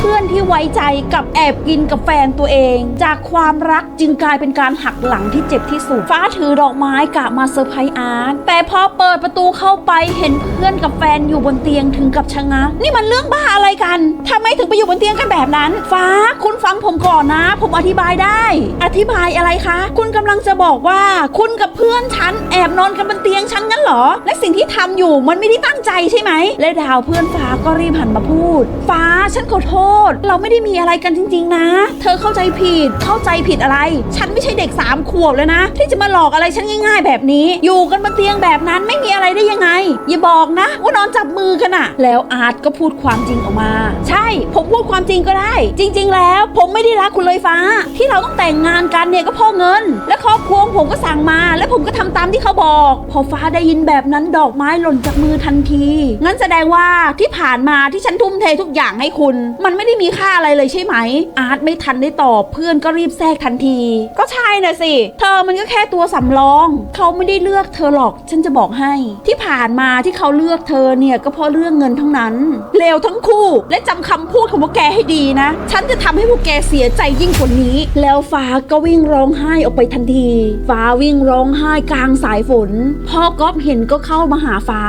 เพื่อนที่ไว้ใจกับแอบกินกับแฟนตัวเอง จากความรักจึงกลายเป็นการหักหลังที่เจ็บที่สุด ฟ้าถือดอกไม้กะมาเซอร์ไพรส์อาร์ตแต่พอเปิดประตูเข้าไปเห็นเพื่อนกับแฟนอยู่บนเตียงถึงกับชะงักนี่มันเรื่องบ้าอะไรกันทำไมถึงไปอยู่บนเตียงกันแบบนั้น ฟ้าคุณฟังผมก่อนนะ ผมอธิบายได้ อธิบายอะไรคะ คุณกำลังจะบอกว่า คุณกับเพื่อนฉัน อบนอนกันบนเตียงฉันงั้นเหรอ และสิ่งที่ทำอยู่มันไม่ได้ตั้งใจใช่ไหม และดาวเพื่อนฟ้าก็รีบหันมาพูด ฟ้าฉันขอโทษ เราไม่ได้มีอะไรกันจริง ๆ นะ เธอเข้าใจผิด เข้าใจผิดอะไร ฉันไม่ใช่เด็กสามขวบแล้วนะ ที่จะมาหลอกอะไรฉันง่ายๆ แบบนี้ อยู่กันบนเตียงแบบนั้นไม่มีอะไรได้ยังไง อย่าบอกนะ ว่านอนจับมือกันอะแล้วอาร์ตก็พูดความจริงออกมา ใช่ ผมพูดความจริงก็ได้ จริง ๆ แล้ว ผมไม่ได้รักคุณเลยฟ้า ที่เราต้องแต่งงานกันเนี่ยก็เพราะเงิน และครอบครัวผมก็สั่งมา และผมก็ทำตามที่เขาาบอก พอฟ้าได้ยินแบบนั้นดอกไม้หล่นจากมือทันที งั้นแสดงว่าที่ผ่านมาที่ฉันทุ่มเททุกอย่างให้คุณ มันไม่ได้มีค่าอะไรเลยใช่ไหม อาร์ตไม่ทันได้ตอบเพื่อนก็รีบแทรกทันที ก็ใช่นะสิ เธอมันก็แค่ตัวสำรอง เขาไม่ได้เลือกเธอหรอก ฉันจะบอกให้ ที่ผ่านมาที่เขาเลือกเธอเนี่ยก็เพราะเรื่องเงินทั้งนั้น เลวทั้งคู่ และจำคำพูดของพวกแกให้ดีนะ ฉันจะทำให้พวกแกเสียใจยิ่งกว่านี้ แล้วฟ้าก็วิ่งร้องไห้ออกไปทันที ฟ้าวิ่งร้องไห้กลางสายฝน พ่อก๊อฟเห็นก็เข้ามาหาฟ้า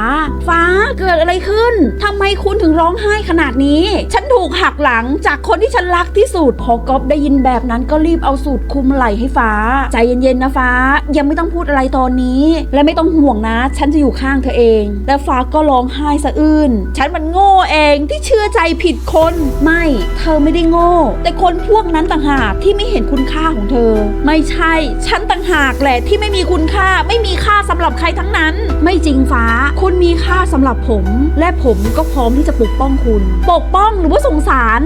ฟ้าเกิดอะไรขึ้นทำไมคุณถึงร้องไห้ขนาดนี้ ฉันถูกหักหลังจากคนที่ฉันรักที่สุด พอก๊อฟได้ยินแบบนั้นก็รีบเอาสูตรคุมไหล่ให้ฟ้า ใจเย็นๆนะฟ้า ยังไม่ต้องพูดอะไรตอนนี้ และไม่ต้องห่วงนะ ฉันจะอยู่ข้างเธอเอง และฟ้าก็ร้องไห้สะอื้น ฉันมันโง่เองที่เชื่อใจผิดคน ไม่ เธอไม่ได้โง่ แต่คนพวกนั้นต่างหากที่ไม่เห็นคุณค่าของเธอ ไม่ใช่ ฉันต่างหากแหละที่ไม่มีคุณค่า ไม่มีค่าสำหรับใครทั้งนั้น ไม่จริงฟ้า คุณมีค่าสำหรับผม และผมก็พร้อมที่จะปกป้องคุณ ปกป้องหรือว่าสงสาร